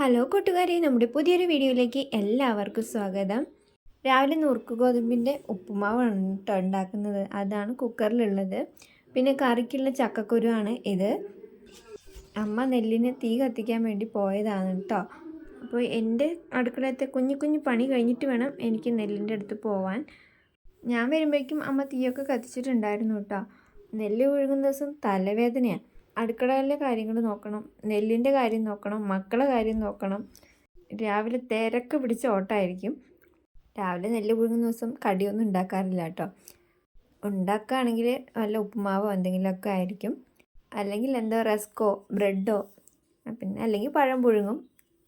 Hello കൂട്ടുകാരെ നമ്മുടെ പുതിയൊരു വീഡിയോയിലേക്ക് എല്ലാവർക്കും സ്വാഗതം. രാവിലെ നുറുക്ക് ഗോതമ്പിന്റെ ഉപ്പുമാവാണ് കേട്ടോ ഉണ്ടാക്കുന്നത്. അതാണ് കുക്കറിലുള്ളത്. പിന്നെ കറിക്കുള്ള ചക്കക്കുരുവാണ് ഇത്. അമ്മ നെല്ലിന് തീ കത്തിക്കാൻ വേണ്ടി പോയതാണ് കേട്ടോ. അപ്പോൾ എന്റെ അടുക്കളത്തെ കുഞ്ഞു കുഞ്ഞു പണി കഴിഞ്ഞിട്ട് വേണം എനിക്ക് നെല്ലിന്റെ അടുത്ത് പോവാൻ. ഞാൻ വരുമ്പോഴേക്കും അമ്മ തീയൊക്കെ കത്തിച്ചിട്ടുണ്ടായിരുന്നു കേട്ടോ. നെല്ല് ഒഴുകുന്ന ദിവസം തലവേദനയാണ്. അടുക്കളയിലെ കാര്യങ്ങൾ നോക്കണം നെല്ലിന്റെ കാര്യം നോക്കണം മക്കളെ കാര്യം നോക്കണം. രാവിലെ തിരക്ക് പിടിച്ച ഓട്ടമായിരിക്കും. രാവിലെ നെല്ല് പുഴുങ്ങുന്ന ദിവസം കടിയൊന്നും ഉണ്ടാക്കാറില്ല കേട്ടോ. ഉണ്ടാക്കുകയാണെങ്കിൽ വല്ല ഉപ്പുമാവോ എന്തെങ്കിലുമൊക്കെ ആയിരിക്കും. അല്ലെങ്കിൽ എന്തോ റസ്കോ ബ്രെഡോ പിന്നെ അല്ലെങ്കിൽ പഴം പുഴുങ്ങും.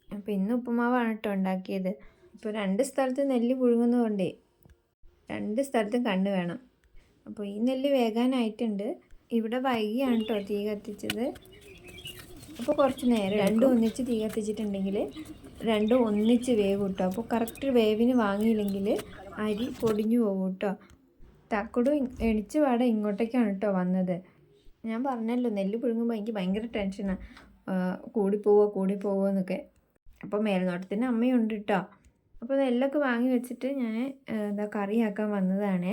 അപ്പോൾ ഇന്ന് ഉപ്പുമാവാണ് കേട്ടോ ഉണ്ടാക്കിയത്. ഇപ്പോൾ രണ്ട് സ്ഥലത്ത് നെല്ല് പുഴുങ്ങുന്നതുകൊണ്ടേ രണ്ട് സ്ഥലത്തും കണ്ണ് വേണം. അപ്പോൾ ഈ നെല്ല് വേകാനായിട്ടുണ്ട്. ഇവിടെ വൈകിയാണ് കേട്ടോ തീ കത്തിച്ചത്. അപ്പോൾ കുറച്ച് നേരം രണ്ടും ഒന്നിച്ച് തീ കത്തിച്ചിട്ടുണ്ടെങ്കിൽ രണ്ടും ഒന്നിച്ച് വേവ് കിട്ടും അപ്പോൾ കറക്റ്റ് വേവിന് വാങ്ങിയില്ലെങ്കിൽ അരി പൊടിഞ്ഞു പോകും കേട്ടോ തക്കടു എണിച്ച് പാടെ ഇങ്ങോട്ടേക്കാണ് കേട്ടോ വന്നത്. ഞാൻ പറഞ്ഞല്ലോ നെല്ല് പുഴുങ്ങുമ്പോൾ എനിക്ക് ഭയങ്കര ടെൻഷനാണ് കൂടിപ്പോവോ കൂടിപ്പോവോ എന്നൊക്കെ. അപ്പോൾ മേൽനോട്ടത്തിന് അമ്മയുണ്ട് കേട്ടോ അപ്പോൾ ഇതെല്ലാം വാങ്ങി വെച്ചിട്ട് ഞാൻ എന്താ കറിയാക്കാൻ വന്നതാണ്.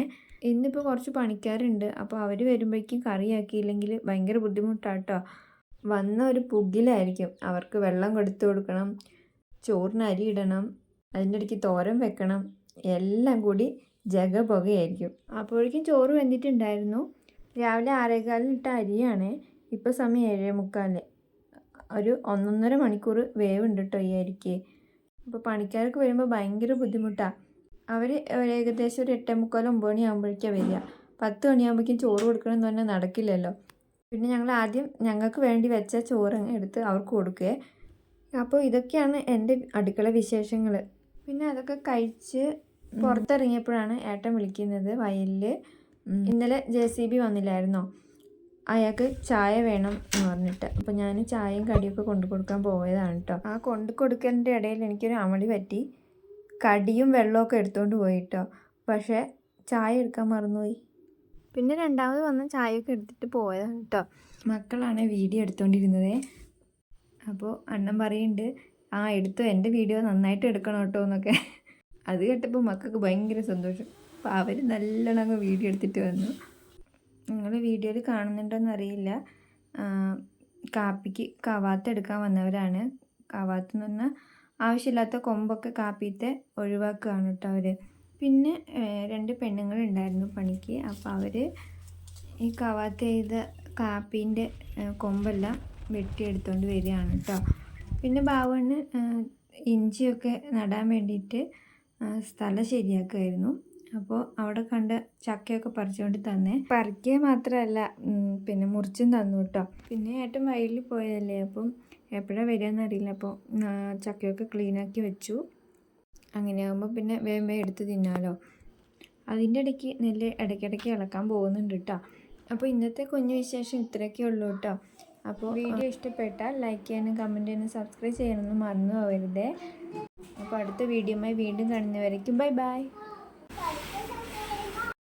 ഇന്നിപ്പോൾ കുറച്ച് പണിക്കാരുണ്ട്. അപ്പോൾ അവർ വരുമ്പോഴേക്കും കറിയാക്കിയില്ലെങ്കിൽ ഭയങ്കര ബുദ്ധിമുട്ടാട്ടോ. വന്ന ഒരു പുകിലായിരിക്കും അവർക്ക് വെള്ളം കൊടുത്തു കൊടുക്കണം ചോറിന് അരി ഇടണം അതിന്റെ ഇടയ്ക്ക് തോരൻ വെക്കണം എല്ലാം കൂടി ജഗ പുകയായിരിക്കും അപ്പോഴേക്കും ചോറ് വെന്തിട്ടുണ്ടായിരുന്നു. രാവിലെ ആറേകാലിന് ഇട്ട അരിയാണ്. ഇപ്പോൾ സമയം ഏഴേ മുക്കാൽ ഒരു ഒന്നൊന്നര മണിക്കൂർ വേവുണ്ട് കേട്ടോ ഈ അരിക്ക്. അപ്പോൾ പണിക്കാർക്ക് വരുമ്പോൾ ഭയങ്കര ബുദ്ധിമുട്ടാണ് അവർ ഏകദേശം ഒരു എട്ടേ മുക്കാൽ ഒമ്പത് മണിയാകുമ്പോഴേക്കാണ് വരിക. പത്ത് മണിയാകുമ്പോഴേക്കും ചോറ് കൊടുക്കണമെന്ന് പറഞ്ഞാൽ നടക്കില്ലല്ലോ. പിന്നെ ഞങ്ങൾ ആദ്യം ഞങ്ങൾക്ക് വേണ്ടി വെച്ച ചോറ് എടുത്ത് അവർക്ക് കൊടുക്കുകയെ അപ്പോൾ ഇതൊക്കെയാണ് എന്റെ അടുക്കള വിശേഷങ്ങൾ പിന്നെ അതൊക്കെ കഴിച്ച് പുറത്തിറങ്ങിയപ്പോഴാണ് ഏട്ടൻ വിളിക്കുന്നത് വയലിൽ ഇന്നലെ ജെ സി ബി വന്നില്ലായിരുന്നോ? അയാൾക്ക് ചായ വേണം എന്ന് പറഞ്ഞിട്ട്. അപ്പോൾ ഞാൻ ചായയും കടിയൊക്കെ കൊണ്ടു കൊടുക്കാൻ പോയതാണ് കേട്ടോ ആ കൊണ്ടു കൊടുക്കേണ്ട ഇടയിൽ എനിക്കൊരു അമളി പറ്റി. കടിയും വെള്ളമൊക്കെ എടുത്തുകൊണ്ട് പോയി കേട്ടോ പക്ഷേ ചായ എടുക്കാൻ മറന്നുപോയി. പിന്നെ രണ്ടാമത് വന്ന് ചായയൊക്കെ എടുത്തിട്ട് പോയതാണ് കേട്ടോ മക്കളാണ് വീഡിയോ എടുത്തുകൊണ്ടിരുന്നത് അപ്പോൾ അണ്ണൻ പറയുന്നുണ്ട് ആ എടുത്തു എന്റെ വീഡിയോ നന്നായിട്ട് എടുക്കണം കേട്ടോ എന്നൊക്കെ. അത് കേട്ടപ്പോൾ മക്കൾക്ക് ഭയങ്കര സന്തോഷം. അപ്പോൾ അവർ നല്ലോണം അങ്ങ് വീഡിയോ എടുത്തിട്ട് വന്നു. നിങ്ങൾ വീഡിയോയിൽ കാണുന്നുണ്ടോയെന്ന് അറിയില്ല കാപ്പിക്ക് കവാത്ത് എടുക്കാൻ വന്നവരാണ്. കവാത്ത് എന്ന് പറഞ്ഞാൽ ആവശ്യമില്ലാത്ത കൊമ്പൊക്കെ കാപ്പിത്തെ ഒഴിവാക്കുകയാണ് കേട്ടോ അവർ പിന്നെ രണ്ട് പെണ്ണുങ്ങളുണ്ടായിരുന്നു പണിക്ക്. അപ്പോൾ അവർ ഈ കവാത്ത് ചെയ്ത കാപ്പീന്റെ കൊമ്പെല്ലാം വെട്ടിയെടുത്തുകൊണ്ട് വരികയാണ് കേട്ടോ പിന്നെ ബാവണ് ഇഞ്ചിയൊക്കെ നടാൻ വേണ്ടിയിട്ട് സ്ഥലം ശരിയാക്കുമായിരുന്നു അപ്പോൾ അവിടെ കണ്ട് ചക്കയൊക്കെ പറിച്ചുകൊണ്ട് തന്നെ. പറിക്കുക മാത്രമല്ല പിന്നെ മുറിച്ചും തന്നു കേട്ടോ പിന്നെ ഏട്ടൻ വയലിൽ പോയതല്ലേ അപ്പം എപ്പോഴാണ് വരികയെന്ന് അറിയില്ല. അപ്പോൾ ചക്കയൊക്കെ ക്ലീനാക്കി വെച്ചു. അങ്ങനെയാകുമ്പോൾ പിന്നെ വേഗം വേഗം എടുത്ത് തിന്നാലോ. അതിന്റെ ഇടയ്ക്ക് നെല്ല് ഇടയ്ക്കിടയ്ക്ക് ഇളക്കാൻ പോകുന്നുണ്ട് കേട്ടോ അപ്പോൾ ഇന്നത്തെ കുഞ്ഞു വിശേഷം ഇത്രയൊക്കെ ഉള്ളൂ കേട്ടോ അപ്പോൾ വീഡിയോ ഇഷ്ടപ്പെട്ടാൽ ലൈക്ക് ചെയ്യാനും കമന്റ് ചെയ്യാനും സബ്സ്ക്രൈബ് ചെയ്യാനൊന്നും മറന്നു പോകരുതേ. അപ്പോൾ അടുത്ത വീഡിയോയുമായി വീണ്ടും കാണുന്നവരേക്കും ബൈ ബൈ